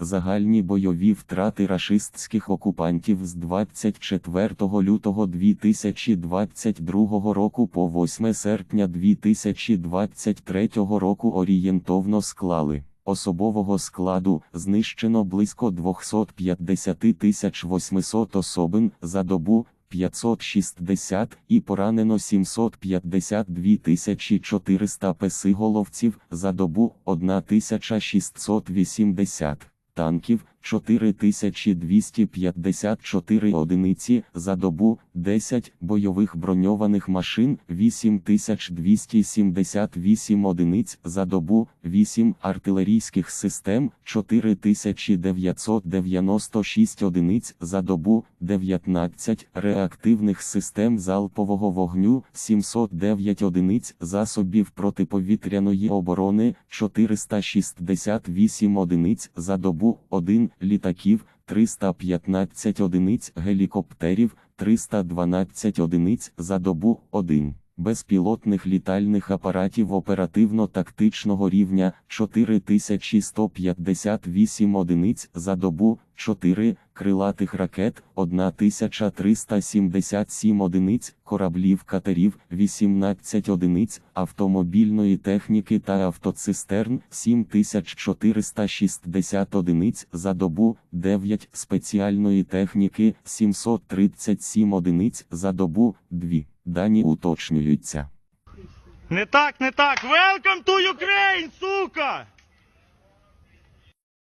Загальні бойові втрати рашистських окупантів з 24 лютого 2022 року по 8 серпня 2023 року орієнтовно склали. Особового складу знищено близько 250 тисяч 800 особин за добу, 560 і поранено 752 тисячі 400 песиголовців за добу, 1680 танків, 4254 одиниці за добу, 10 бойових броньованих машин, 8278 одиниць за добу, 8 артилерійських систем, 4996 одиниць за добу, 19 реактивних систем залпового вогню, 709 одиниць засобів протиповітряної оборони, 468 одиниць за добу, 1 літаків, 315 одиниць гелікоптерів, 312 одиниць за добу, 1 безпілотних літальних апаратів оперативно-тактичного рівня, 4158 одиниць за добу, 4 крилатих ракет, 1377 одиниць, кораблів катерів, 18 одиниць, автомобільної техніки та автоцистерн, 7460 одиниць за добу, 9 спеціальної техніки, 737 одиниць за добу, 2. Дані уточнюються. Не так, не так. Welcome to Ukraine, сука!